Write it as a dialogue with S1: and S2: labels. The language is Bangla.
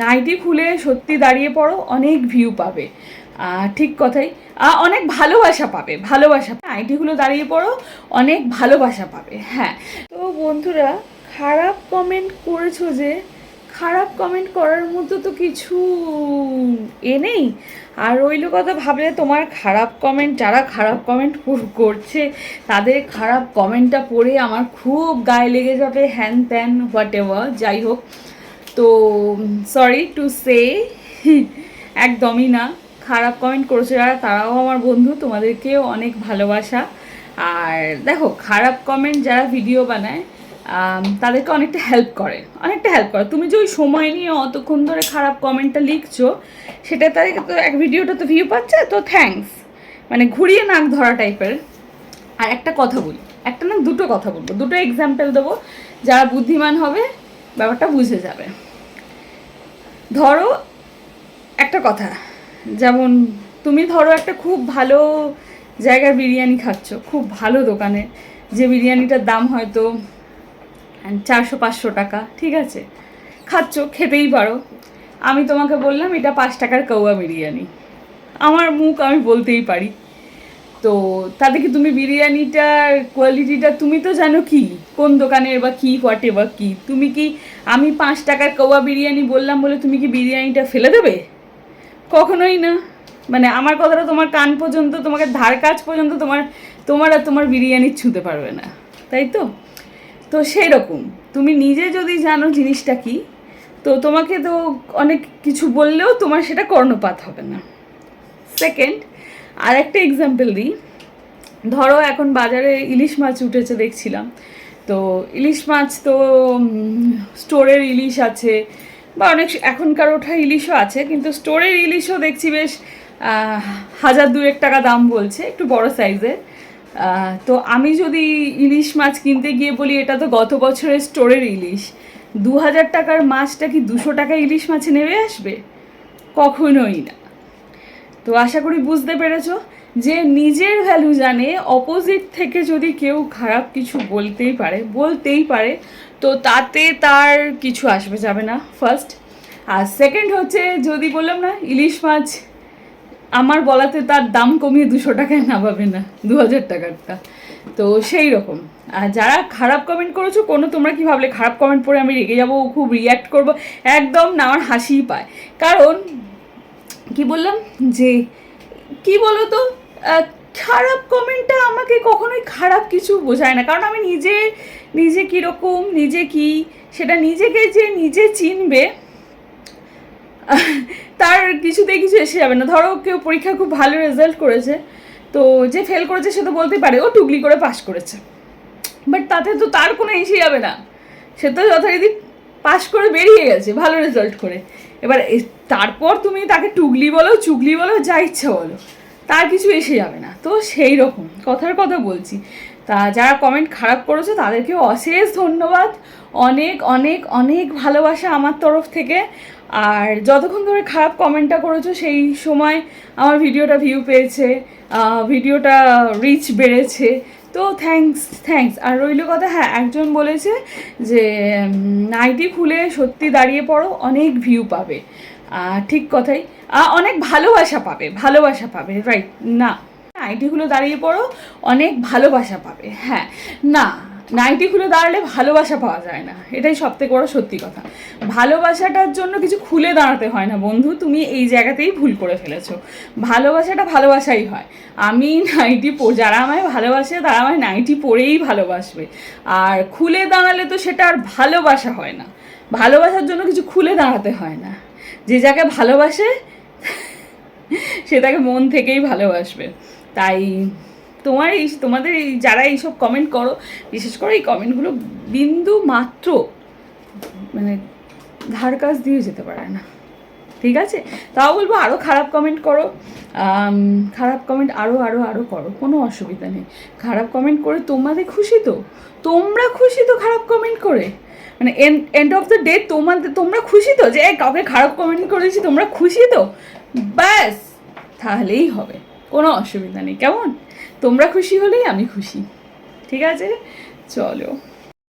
S1: নাইটি খুলে সত্যি দাঁড়িয়ে পড়ো, অনেক ভিউ পাবে। ঠিক কথাই। অনেক ভালোবাসা পাবে, ভালোবাসা নাইটিগুলো দাঁড়িয়ে পড়ো, অনেক ভালোবাসা পাবে। হ্যাঁ। তো বন্ধুরা, খারাপ কমেন্ট করেছ যে, খারাপ কমেন্ট করার মতো তো কিছু এ নেই। আর রইল কথা ভাবলে তোমার খারাপ কমেন্ট যারা খারাপ কমেন্ট করছে, তাদের খারাপ কমেন্টটা পড়ে আমার খুব গায়ে লেগে যাবে, হ্যান ত্যান হোয়াট এভার যাই হোক। তো সরি টু সে একদমই না। খারাপ কমেন্ট করেছে যারা, তারাও আমার বন্ধু, তোমাদেরকেও অনেক ভালোবাসা। আর দেখো, খারাপ কমেন্ট যারা ভিডিও বানায় তাদেরকে অনেকটা হেল্প করে। অনেকটা হেল্প করে। তুমি যে ওই সময় নিয়ে অতক্ষণ ধরে খারাপ কমেন্টটা লিখছো, সেটা তাদেরকে তো এক ভিডিওটা তো ভিউ পাচ্ছে, তো থ্যাঙ্কস মানে ঘুরিয়ে নাক ধরা টাইপের আর একটা কথা বলি, একটা না দুটো কথা বলব। দুটো এক্সাম্পল দেবো, যারা বুদ্ধিমান হবে, ব্যাপারটা বুঝে যাবে। ধরো একটা কথা, যেমন তুমি ধরো একটা খুব ভালো জায়গার বিরিয়ানি খাচ্ছ, খুব ভালো দোকানে, যে বিরিয়ানিটার দাম হয়তো চারশো, পাঁচশো টাকা, ঠিক আছে, খাচ্ছ, খেতেই পারো। আমি তোমাকে বললাম এটা পাঁচ টাকার কৌয়া বিরিয়ানি। আমার মুখ আমি বলতেই পারি। তো তাতে কি তুমি বিরিয়ানিটার কোয়ালিটিটা তুমি তো জানো কি? কোন দোকানের বা কী হোয়াট এভার কী? তুমি কি আমি পাঁচ টাকার কৌয়া বিরিয়ানি বললাম বলে তুমি কি বিরিয়ানিটা ফেলে দেবে? কখনোই না। মানে আমার কথাটা তোমার কান পর্যন্ত, তোমাকে ধার কাজ পর্যন্ত তোমার তোমার আর তোমার বিরিয়ানি ছুঁতে পারবে না। তাই তো? তো সেই রকম তুমি নিজে যদি জানো জিনিসটা কি, তো তোমাকে তো অনেক কিছু বললেও তোমার সেটা কর্ণপাত হবে না। সেকেন্ড আর একটা এক্সাম্পল দিই। ধরো এখন বাজারে ইলিশ মাছ উঠেছে, দেখছিলাম। তো ইলিশ মাছ তো স্টোরের ইলিশ আছে, বা অনেক এখনকার ওঠা ইলিশও আছে, কিন্তু স্টোরের ইলিশও দেখছি বেশ হাজার দুয়েক টাকা দাম বলছে, একটু বড় সাইজের তো আমি যদি ইলিশ মাছ কিনতে গিয়ে বলি, এটা তো গত বছরের স্টোরের ইলিশ। দু হাজার টাকার মাছটা কি দুশো টাকা ইলিশ মাছে নেমে আসবে? কখনোই না। তো আশা করি বুঝতে পেরেছ যে নিজের ভ্যালু জানে অপোজিট থেকে যদি কেউ খারাপ কিছু বলতেই পারে বলতেই পারে, তো তাতে তার কিছু আসবে, যাবে না ফার্স্ট আর সেকেন্ড হচ্ছে, যদি বললাম না, ইলিশ মাছ, আমার বলাতে তার দাম কমিয়ে দুশো টাকায় নামাবে না দু হাজার টাকারটা। তো সেই রকম। আর যারা খারাপ কমেন্ট করেছ, কোনো তোমরা কি ভাবলে? খারাপ কমেন্ট পড়ে আমি রেগে যাব, খুব রিয়্যাক্ট করব, একদম না, আমার হাসিই পায়। কারণ কি বললাম? যে, কি বলো তো খারাপ কমেন্টটা আমাকে কখনোই খারাপ কিছু বোঝায় না। কারণ আমি নিজে নিজে কীরকম নিজে কি, সেটা নিজেকে যে নিজে চিনবে, তার কিছুতেই কিছু এসে যাবে না। ধরো কেউ পরীক্ষা খুব ভালো রেজাল্ট করেছে, তো যে ফেল করেছে সে তো বলতেই পারে, ও টুকলি করে পাশ করেছে। বাট তাতে তো তার কোনো এসে যাবে না। সে তো যথারীতি পাশ করে বেরিয়ে গেছে, ভালো রেজাল্ট করে। এবার তারপর তুমি তাকে টুগলি বলো, চুগলি বলো, যা ইচ্ছা বলো। তার কিছু এসে যাবে না। তো সেই রকম, কথার কথা বলছি। তা যারা কমেন্ট খারাপ করেছ তাদেরকে অশেষ ধন্যবাদ। অনেক অনেক অনেক ভালোবাসা আমার তরফ থেকে। আর যতক্ষণ ধরে খারাপ কমেন্টটা করেছ, সেই সময় আমার ভিডিওটা ভিউ পেয়েছে ভিডিওটা রিচ বেড়েছে। তো থ্যাংকস থ্যাংকস আর রইল কথা হ্যাঁ একজন বলেছে যে নাইটি খুলে সত্যি দাঁড়িয়ে পড়ো, অনেক ভিউ পাবে। ঠিক কথাই। অনেক ভালোবাসা পাবে ভালোবাসা পাবে রাইট না খুলে দাঁড়িয়ে পড়ো, অনেক ভালোবাসা পাবে হ্যাঁ। না নাইটি খুলে দাঁড়ালে ভালোবাসা পাওয়া যায় না। এটাই সব থেকে বড় সত্যি কথা। ভালোবাসাটার জন্য কিছু খুলে দাঁড়াতে হয় না, বন্ধু। তুমি এই জায়গাতেই ভুল করে ফেলেছো। ভালোবাসাটা ভালোবাসাই হয়। আমি নাইটি যারা আমায় ভালোবাসে, তারা আমায় নাইটি পরেই ভালোবাসবে। আর খুলে দাঁড়ালে তো সেটা আর ভালোবাসা হয় না। ভালোবাসার জন্য কিছু খুলে দাঁড়াতে হয় না। যে যাকে ভালোবাসে, সে তাকে মন থেকেই ভালোবাসবে। তাই তোমার এই তোমাদের এই যারা এইসব কমেন্ট করো, বিশেষ করে এই কমেন্টগুলো বিন্দু মাত্র মানে ধার কাজ দিয়ে যেতে পারে না। ঠিক আছে? তাও বলব আরও খারাপ কমেন্ট করো। খারাপ কমেন্ট আরও আরও আরও করো। কোনো অসুবিধা নেই। খারাপ কমেন্ট করে তোমাদের খুশি তো? তোমরা খুশি তো খারাপ কমেন্ট করে? মানে এন্ড অফ দ্য ডে তোমাদের, তোমরা খুশি তো? যে কাউকে খারাপ কমেন্ট করেছি, তোমরা খুশি তো? ব্যাস, তাহলেই হবে। কোনো অসুবিধা নেই। কেমন? তোমরা খুশি হলেই আমি খুশি। ঠিক আছে? চলো।